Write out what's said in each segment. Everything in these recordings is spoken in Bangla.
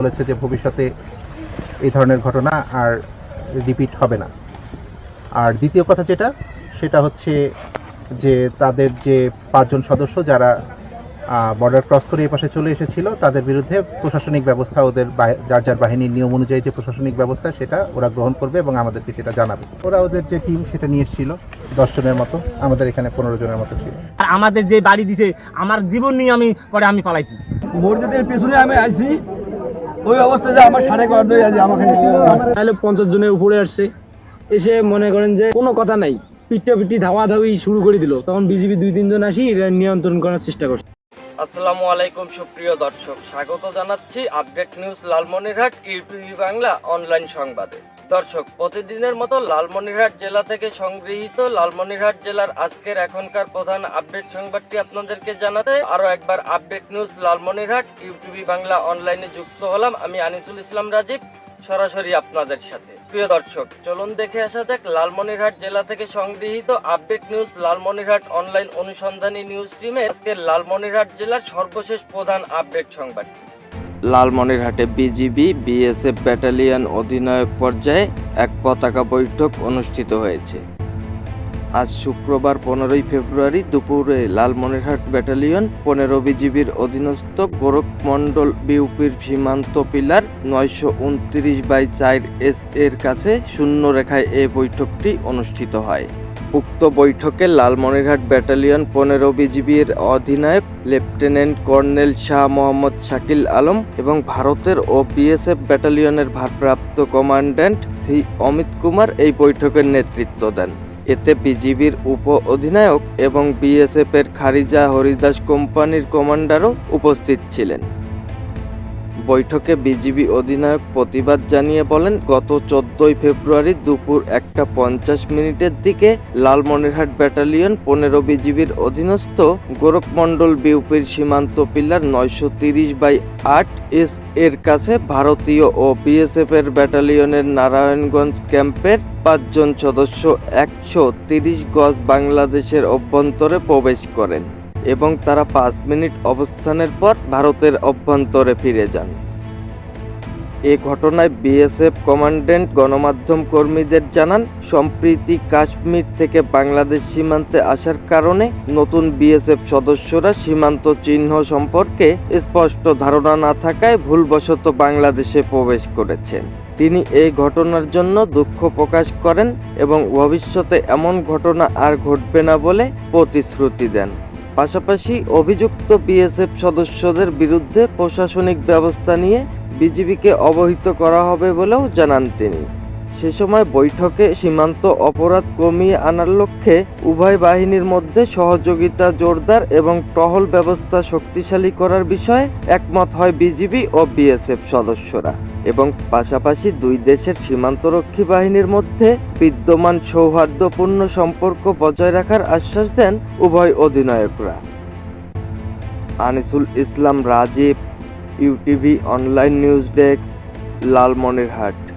বলেছে যে ভবিষ্যতে এই ধরনের ঘটনা আর রিপিট হবে না। আর দ্বিতীয় কথা যেটা সেটা হচ্ছে যে তাদের যে পাঁচজন সদস্য যারা বর্ডার ক্রস করে এই পাশে চলে এসেছিল তাদের বিরুদ্ধে প্রশাসনিক ব্যবস্থা ওদের যার যার বাহিনীর নিয়ম অনুযায়ী যে প্রশাসনিক ব্যবস্থা সেটা ওরা গ্রহণ করবে এবং আমাদেরকে সেটা জানাবে। ওরা ওদের যে টিম সেটা নিয়ে এসেছিল দশ জনের মতো আমাদের এখানে পনেরো জনের মতো ছিল। আর আমাদের যে বাড়ি দিছে আমার জীবন নিয়ে আমি পরে আমি পালাইছি। মসজিদের পিছনে আমি আইছি ওই অবস্থায় যে আমার সাড়ে কর দিয়ে আছে আমাকে তাহলে পঞ্চাশ জনের উপরে আসছে। এসে মনে করেন যে কোনো কথা নাই। পিঠটা পিটি ধাওয়া ধাওয়ি শুরু করে দিল। তখন বিজিবি দুই তিনজন আসি এরা নিয়ন্ত্রণ করার চেষ্টা করছে। আসসালামু আলাইকুম সুপ্রিয় দর্শক স্বাগত জানাচ্ছি update news Lalmonirhat UTV Bangla online সংবাদে। দর্শক, প্রতিদিনের মতো লালমনিরহাট জেলা থেকে সংগৃহীত লালমনিরহাট জেলার আজকের এখনকার প্রধান আপডেট সংবাদটি আপনাদেরকে জানাতে আরও একবার update news Lalmonirhat, UTV Bangla অনলাইনে যুক্ত হলাম আমি আনিসুল ইসলাম রাজীব, সরাসরি আপনাদের সাথে। প্রিয় দর্শক, চলুন দেখে আসা যাক লালমনিরহাট জেলা থেকে সংগৃহীত আপডেট নিউজ লালমনিরহাট অনলাইন অনুসন্ধানী নিউজ টিমে আজকের লালমনিরহাট জেলার সর্বশেষ প্রধান আপডেট সংবাদটি। লালমনিরহাটে বিজিবি, বিএসএফ ব্যাটালিয়ন অধিনায়ক পর্যায়ে এক পতাকা বৈঠক অনুষ্ঠিত হয়েছে। আজ শুক্রবার পনেরোই ফেব্রুয়ারি দুপুরে লালমনিরহাট ব্যাটালিয়ন পনেরো বিজিবির অধীনস্থ গোরখমণ্ডল বিউপির সীমান্ত পিলার নয়শো উনত্রিশ বাই চার এস এর কাছে শূন্য রেখায় এই বৈঠকটি অনুষ্ঠিত হয়। উক্ত বৈঠকে লালমনিরহাট ব্যাটালিয়ন পনেরো বিজিবির অধিনায়ক, লেফটেন্যান্ট কর্নেল শাহ মোহাম্মদ শাকিল আলম এবং ভারতের ও বিএসএফ ব্যাটালিয়নের ভারপ্রাপ্ত কমান্ড্যান্ট শ্রী অমিত কুমার এই বৈঠকের নেতৃত্ব দেন। এতে বিজিবির উপ অধিনায়ক এবং বিএসএফ এর খারিজা হরিদাস কোম্পানির কমান্ডারও উপস্থিত ছিলেন। বৈঠকে বিজিবি অধিনায়ক প্রতিবাদ জানিয়ে বলেন, গত চোদ্দই ফেব্রুয়ারি দুপুর একটা পঞ্চাশ মিনিটের দিকে লালমনিরহাট ব্যাটালিয়ন পনেরো বিজিবির অধীনস্থ গোরখমণ্ডল বিউপির সীমান্ত পিলার নয়শো তিরিশ বাই আট এস এর কাছে ভারতীয় ও বিএসএফ এর ব্যাটালিয়নের নারায়ণগঞ্জ ক্যাম্পের পাঁচজন সদস্য একশো তিরিশ গজ বাংলাদেশের অভ্যন্তরে প্রবেশ করেন। এবং তারা পাঁচ মিনিট অবস্থানের পর ভারতের অভ্যন্তরে ফিরে যান। এ ঘটনায় বিএসএফ কমান্ড্যান্ট গণমাধ্যম কর্মীদের জানান, সম্প্রীতি কাশ্মীর থেকে বাংলাদেশ সীমান্তে আসার কারণে নতুন বিএসএফ সদস্যরা সীমান্ত চিহ্ন সম্পর্কে স্পষ্ট ধারণা না থাকায় ভুলবশত বাংলাদেশে প্রবেশ করেছেন। তিনি এই ঘটনার জন্য দুঃখ প্রকাশ করেন এবং ভবিষ্যতে এমন ঘটনা আর ঘটবে না বলে প্রতিশ্রুতি দেন। পাশাপাশি অভিযুক্ত বিএসএফ সদস্যদের বিরুদ্ধে প্রশাসনিক ব্যবস্থা নিয়ে বিজিবিকে অবহিত করা হবে বলেও জানান তিনি। সে সময় বৈঠকে সীমান্ত অপরাধ কমিয়ে আনার লক্ষ্যে উভয় বাহিনীর মধ্যে সহযোগিতা জোরদার এবং টহল ব্যবস্থা শক্তিশালী করার বিষয়ে একমত হয় বিজিবি ও বিএসএফ সদস্যরা। এবং পাশাপাশি দুই দেশের সীমান্তরক্ষী বাহিনীর মধ্যে বিদ্যমান সৌহার্দ্যপূর্ণ সম্পর্ক বজায় রাখার আশ্বাস দেন উভয় অধিনায়করা। Anisul Islam Rajib, UTV, online news desk, Lalmonirhat.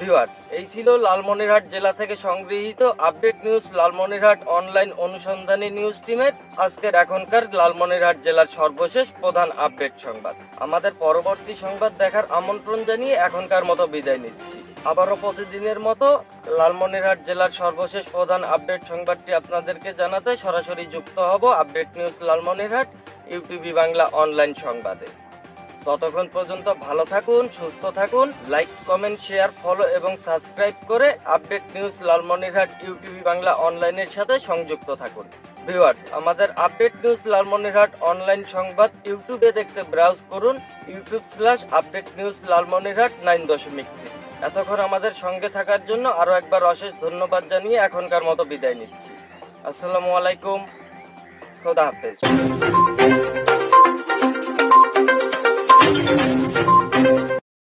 Viewers, এই ছিল লালমনিরহাট জেলা থেকে সংগৃহীত আপডেট নিউজ লালমনিরহাট অনলাইন অনুসন্ধানী নিউজ টিমের আজকের এখনকার লালমনিরহাট জেলার সর্বশেষ প্রধান আপডেট সংবাদ। আমাদের পরবর্তী সংবাদ দেখার আমন্ত্রণ জানিয়ে এখনকার মতো বিদায় নিচ্ছি। আবারও প্রতিদিনের মতো লালমনিরহাট জেলার সর্বশেষ প্রধান আপডেট সংবাদটি আপনাদেরকে জানাতে সরাসরি যুক্ত হব update news Lalmonirhat, UTV Bangla online সংবাদে। ততক্ষণ পর্যন্ত ভালো থাকুন, সুস্থ থাকুন লাইক কমেন্ট শেয়ার ফলো এবং সাবস্ক্রাইব করে update news Lalmonirhat UTV Bangla অনলাইনের সাথে সংযুক্ত থাকুন। ভিউয়ার্স আমাদের আপডেট নিউজ লালমনিরহাট অনলাইন সংবাদ ইউটিউবে দেখতে ব্রাউজ করুন YouTube slash update news Lalmonirhat nine দশমিক এতক্ষণ আমাদের সঙ্গে থাকার জন্য আরও একবার অশেষ ধন্যবাদ জানিয়ে এখনকার মতো বিদায় নিচ্ছি। আসসালামু আলাইকুম, খোদা হাফেজ। Thank you.